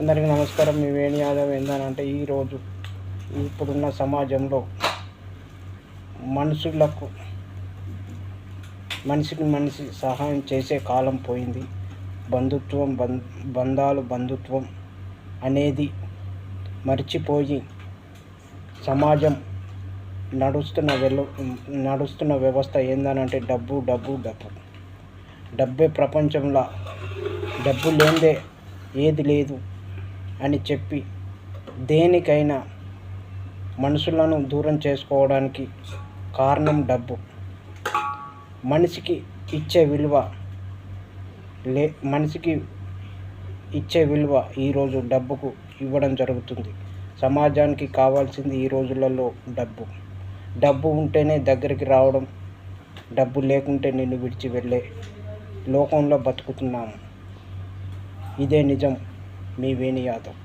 అందరికీ నమస్కారం. మీ వేణు యాదవ్ ఏందనంటే ఈరోజు ఇప్పుడున్న సమాజంలో మనుషులకు మనిషికి మనిషి సహాయం చేసే కాలం పోయింది. బంధుత్వం బం బంధాలు బంధుత్వం అనేది మర్చిపోయి సమాజం నడుస్తున్న వెలు నడుస్తున్న వ్యవస్థ ఏందనంటే డబ్బు డబ్బు డబ్బు. డబ్బే ప్రపంచంలో. డబ్బు లేనిదే ఏది లేదు. అని చెప్పి దేనికైనా మనుషులను దూరం చేసుకోవడానికి కారణం డబ్బు. మనిషికి ఇచ్చే విలువ లే మనిషికి ఇచ్చే విలువ ఈరోజు డబ్బుకు ఇవ్వడం జరుగుతుంది. సమాజానికి కావాల్సింది ఈ రోజులలో డబ్బు. డబ్బు ఉంటేనే దగ్గరికి రావడం డబ్బు లేకుంటే నిన్ను విడిచి వెళ్ళే లోకంలో బతుకుతున్నాము. ఇదే నిజం. మీ వేణి యాదవ్